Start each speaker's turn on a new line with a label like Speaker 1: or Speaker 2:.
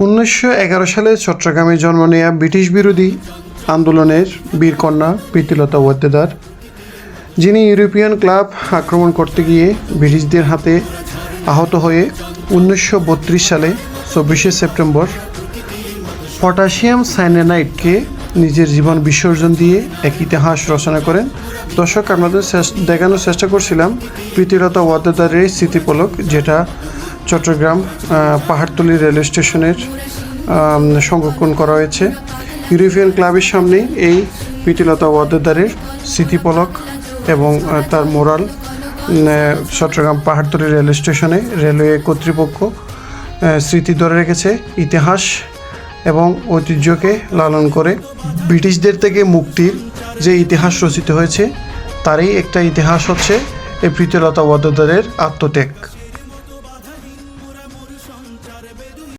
Speaker 1: উনিশশো এগারো সালে চট্টগ্রামে জন্ম নেয়া ব্রিটিশ বিরোধী আন্দোলনের বীরকন্যা প্রীতিলতা ওয়াদ্দেদার যিনি ইউরোপিয়ান ক্লাব আক্রমণ করতে গিয়ে ব্রিটিশদের হাতে আহত হয়ে উনিশশো বত্রিশ সালে চব্বিশে সেপ্টেম্বর পটাশিয়াম সাইনানাইটকে নিজের জীবন বিসর্জন দিয়ে এক ইতিহাস রচনা করেন। দর্শক, আপনাদের দেখানোর চেষ্টা করছিলাম প্রীতিলতা ওয়াদ্দেদারের স্মৃতিপলক যেটা চট্টগ্রাম পাহাড়তলি রেল স্টেশনের সংরক্ষণ করা হয়েছে। ইউরোপিয়ান ক্লাবের সামনে এই প্রীতিলতা ওয়াদ্দেদারের স্মৃতিপলক এবং তার মোরাল চট্টগ্রাম পাহাড়তলি রেল স্টেশনে রেলওয়ে কর্তৃপক্ষ স্মৃতি ধরে রেখেছে ইতিহাস এবং ঐতিহ্যকে লালন করে। ব্রিটিশদের থেকে মুক্তির যে ইতিহাস রচিত হয়েছে, তারই একটা ইতিহাস হচ্ছে এই প্রীতিলতা ওয়াদ্দেদারের আত্মত্যাগ। সঞ্চার বেদুই